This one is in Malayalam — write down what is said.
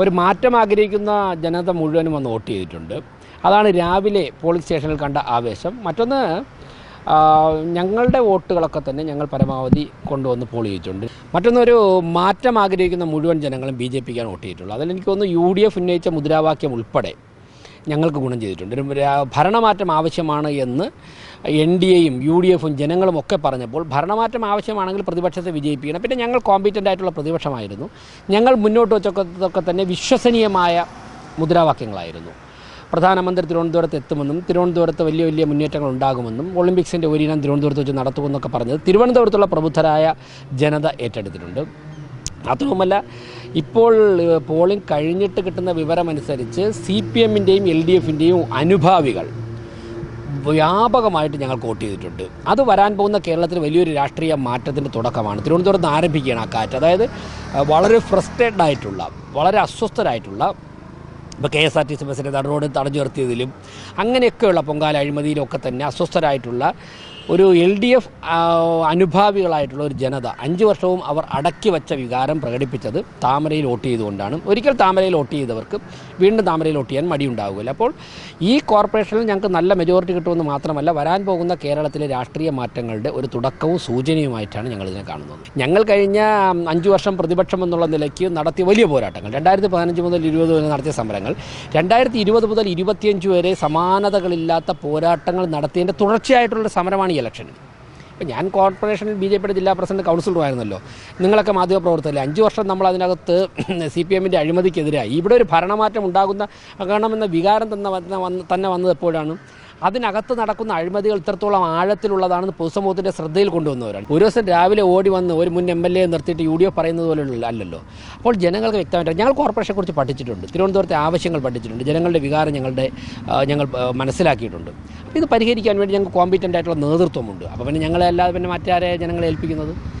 ഒരു മാറ്റം ആഗ്രഹിക്കുന്ന ജനത മുഴുവനും വന്ന് വോട്ട് ചെയ്തിട്ടുണ്ട്. അതാണ് രാവിലെ പോളിംഗ് സ്റ്റേഷനിൽ കണ്ട ആവേശം. മറ്റൊന്ന് ഞങ്ങളുടെ വോട്ടുകളൊക്കെ തന്നെ ഞങ്ങൾ പരമാവധി കൊണ്ടുവന്ന് പോൾ ചെയ്തിട്ടുണ്ട്. മറ്റൊന്നൊരു മാറ്റം ആഗ്രഹിക്കുന്ന മുഴുവൻ ജനങ്ങളും ബി ജെ പിക്കാണ് വോട്ട് ചെയ്തിട്ടുള്ളത്. അതിൽ എനിക്ക് തോന്നുന്നു യു ഡി എഫ് ഉന്നയിച്ച മുദ്രാവാക്യം ഉൾപ്പെടെ ഞങ്ങൾക്ക് ഗുണം ചെയ്തിട്ടുണ്ട്. ഒരു ഭരണമാറ്റം ആവശ്യമാണ് എന്ന് എൻ ഡി എയും യു ഡി എഫും ജനങ്ങളും ഒക്കെ പറഞ്ഞപ്പോൾ ഭരണമാറ്റം ആവശ്യമാണെങ്കിൽ പ്രതിപക്ഷത്തെ വിജയിപ്പിക്കണം. പിന്നെ ഞങ്ങൾ കോമ്പിറ്റന്റ് ആയിട്ടുള്ള പ്രതിപക്ഷമായിരുന്നു. ഞങ്ങൾ മുന്നോട്ട് വെച്ചൊക്കെ തന്നെ വിശ്വസനീയമായ മുദ്രാവാക്യങ്ങളായിരുന്നു. പ്രധാനമന്ത്രി തിരുവനന്തപുരത്ത് എത്തുമെന്നും തിരുവനന്തപുരത്ത് വലിയ വലിയ മുന്നേറ്റങ്ങൾ ഉണ്ടാകുമെന്നും ഒളിമ്പിക്സിന്റെ ഒരിനം തിരുവനന്തപുരത്ത് വെച്ച് നടത്തുമെന്നൊക്കെ പറഞ്ഞത് തിരുവനന്തപുരത്തുള്ള പ്രബുദ്ധരായ ജനത ഏറ്റെടുത്തിട്ടുണ്ട്. അതുമല്ല ഇപ്പോൾ പോളിംഗ് കഴിഞ്ഞിട്ട് കിട്ടുന്ന വിവരമനുസരിച്ച് സി പി എമ്മിന്റെയും എൽ ഡി എഫിന്റെയും അനുഭാവികൾ വ്യാപകമായിട്ട് ഞങ്ങൾ വോട്ട് ചെയ്തിട്ടുണ്ട്. അത് വരാൻ പോകുന്ന കേരളത്തിൽ വലിയൊരു രാഷ്ട്രീയ മാറ്റത്തിന്റെ തുടക്കമാണ്. തിരുവനന്തപുരത്ത് ആരംഭിക്കുകയാണ് ആ കാറ്റ്. അതായത് വളരെ ഫ്രസ്ട്രേറ്റഡ് ആയിട്ടുള്ള വളരെ അസ്വസ്ഥരായിട്ടുള്ള ഇപ്പോൾ K S R T C ബസ്സിന്റെ റോഡ് തടഞ്ഞു നിർത്തിയതിലും അങ്ങനെയൊക്കെയുള്ള പൊങ്കാല അഴിമതിയിലൊക്കെ തന്നെ അസ്വസ്ഥരായിട്ടുള്ള ഒരു എൽ ഡി എഫ് അനുഭാവികളായിട്ടുള്ള ഒരു ജനത അഞ്ച് വർഷവും അവർ അടക്കി വച്ച വികാരം പ്രകടിപ്പിച്ചത് താമരയിൽ വോട്ട് ചെയ്തുകൊണ്ടാണ്. ഒരിക്കൽ താമരയിൽ വോട്ട് ചെയ്തവർക്ക് വീണ്ടും താമരയിൽ വോട്ട് ചെയ്യാൻ മടിയുണ്ടാവുകയില്ല. അപ്പോൾ ഈ കോർപ്പറേഷനിൽ ഞങ്ങൾക്ക് നല്ല മെജോറിറ്റി കിട്ടുമെന്ന് മാത്രമല്ല വരാൻ പോകുന്ന കേരളത്തിലെ രാഷ്ട്രീയ മാറ്റങ്ങളുടെ ഒരു തുടക്കവും സൂചനയുമായിട്ടാണ് ഞങ്ങളിതിനെ കാണുന്നത്. ഞങ്ങൾ കഴിഞ്ഞ അഞ്ച് വർഷം പ്രതിപക്ഷം എന്നുള്ള നിലയ്ക്ക് നടത്തിയ വലിയ പോരാട്ടങ്ങൾ. രണ്ടായിരത്തി പതിനഞ്ച് മുതൽ ഇരുപത് വരെ നടത്തിയ സമരങ്ങൾ. രണ്ടായിരത്തി ഇരുപത് മുതൽ ഇരുപത്തിയഞ്ച് വരെ സമാനതകളില്ലാത്ത പോരാട്ടങ്ങൾ നടത്തിയതിന്റെ തുടർച്ചയായിട്ടുള്ള സമരമാണ് ഈ ഇലക്ഷൻ ഇപ്പം ഞാൻ കോർപ്പറേഷനിൽ ബി ജെ പിയുടെ ജില്ലാ പ്രസിഡന്റ് കൗൺസിലറുമായിരുന്നല്ലോ. നിങ്ങളൊക്കെ മാധ്യമപ്രവർത്തകരല്ലേ? അഞ്ച് വർഷം നമ്മൾ അതിനകത്ത് സി പി എമ്മിന്റെ അഴിമതിക്കെതിരായി. ഇവിടെ ഒരു ഭരണമാറ്റം ഉണ്ടാകുന്ന കാരണമെന്ന വികാരം തന്നെ തന്നെ വന്നത് എപ്പോഴാണ്? അതിനകത്ത് നടക്കുന്ന അഴിമതികൾ ഇത്രത്തോളം ആഴത്തിലുള്ളതാണെന്ന് പൊതുസമൂഹത്തിന്റെ ശ്രദ്ധയിൽ കൊണ്ടുവന്നവരാണ്. ഒരു ദിവസം രാവിലെ ഓടി വന്ന് ഒരു മുൻ എം എൽ എ നിർത്തിയിട്ട് യു ഡി എഫ് പറയുന്നത് പോലെയുള്ള അല്ലല്ലോ. അപ്പോൾ ജനങ്ങൾക്ക് വ്യക്തമായിട്ട് ഞങ്ങൾ കോർപ്പറേഷനെക്കുറിച്ച് പഠിച്ചിട്ടുണ്ട്. തിരുവനന്തപുരത്തെ ആവശ്യങ്ങൾ പഠിച്ചിട്ടുണ്ട്. ജനങ്ങളുടെ വികാരം ഞങ്ങളുടെ ഞങ്ങൾ മനസ്സിലാക്കിയിട്ടുണ്ട്. അപ്പോൾ ഇത് പരിഹരിക്കാൻ വേണ്ടി ഞങ്ങൾക്ക് കോമ്പിറ്റന്റ് ആയിട്ടുള്ള നേതൃത്വമുണ്ട്. അപ്പോൾ പിന്നെ ഞങ്ങളെ അല്ലാതെ പിന്നെ മറ്റാരെ ജനങ്ങളെ ഏൽപ്പിക്കുന്നത്.